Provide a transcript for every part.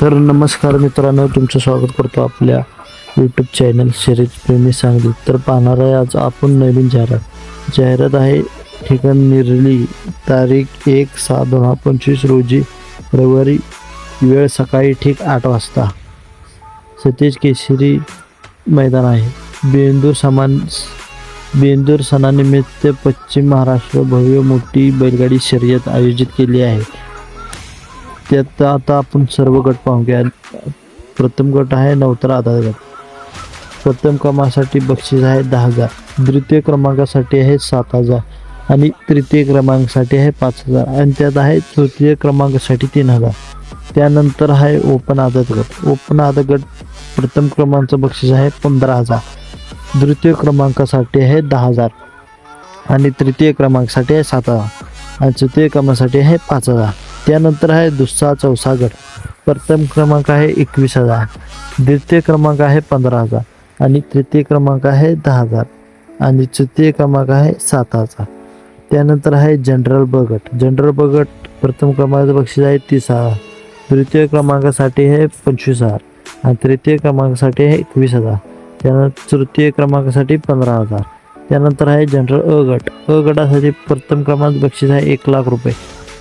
तर नमस्कार मित्रांनो तुमचं स्वागत करतो आपल्या यूट्यूब चॅनल शरीर प्रेमी सांगली. तर पाहणार आहे आज आपण नवीन जाहिरात. जाहिरात आहे ठिकाण निर्ली तारीख एक सहा दोन हजार पंचवीस रोजी रविवारी वेळ सकाळी ठीक आठ वाजता. सतीश केसरी मैदान आहे. बेंदूर समान बेंदूर सणानिमित्त पश्चिम महाराष्ट्र भव्य मोठी बैलगाडी शर्यत आयोजित केली आहे. त्यात आता आपण सर्व गट पाहूया प्रथम गट आहे नवतर आधार गट. प्रथम क्रमांकासाठी बक्षीस आहे दहा हजार. द्वितीय क्रमांकासाठी आहे सात हजार. आणि तृतीय क्रमांकासाठी आहे पाच हजार. आणि त्यात आहे तृतीय क्रमांकासाठी तीन हजार. त्यानंतर आहे ओपन आदत गट. ओपन आदत गट प्रथम क्रमांकाचं बक्षीस आहे पंधरा हजार. द्वितीय क्रमांकासाठी आहे दहा हजार. आणि तृतीय क्रमांकासाठी आहे सात हजार. आणि तृतीय क्रमांकासाठी आहे पाच हजार. त्यानंतर आहे दुसरा चौसा गट. प्रथम क्रमांक आहे एकवीस हजार. द्वितीय क्रमांक आहे पंधरा हजार. आणि तृतीय क्रमांक आहे दहा हजार. आणि तृतीय क्रमांक आहे सात हजार. त्यानंतर आहे जनरल बगट जनरल बगट प्रथम क्रमांकाचं बक्षीस आहे तीस हजार. तृतीय क्रमांकासाठी आहे पंचवीस हजार. आणि तृतीय क्रमांकासाठी आहे एकवीस हजार. त्यानंतर तृतीय क्रमांकासाठी पंधरा हजार. त्यानंतर आहे जनरल अ गट. अ गटासाठी प्रथम क्रमांक बक्षीस आहे एक लाख रुपये.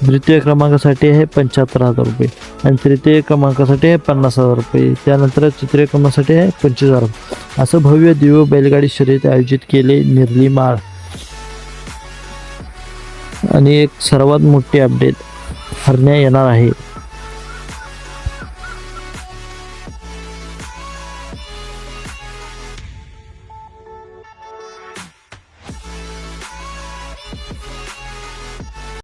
द्वितीय क्रमांकासाठी आहे पंच्याहत्तर हजार रुपये. आणि तृतीय क्रमांकासाठी आहे पन्नास हजार रुपये. त्यानंतर तृतीय क्रमांकासाठी आहे पंचवीस हजार रुपये. असं भव्य दिव्य बैलगाडी शर्यत आयोजित केले निर्ली माळ. आणि एक सर्वात मोठी अपडेट हरण्या येणार आहे.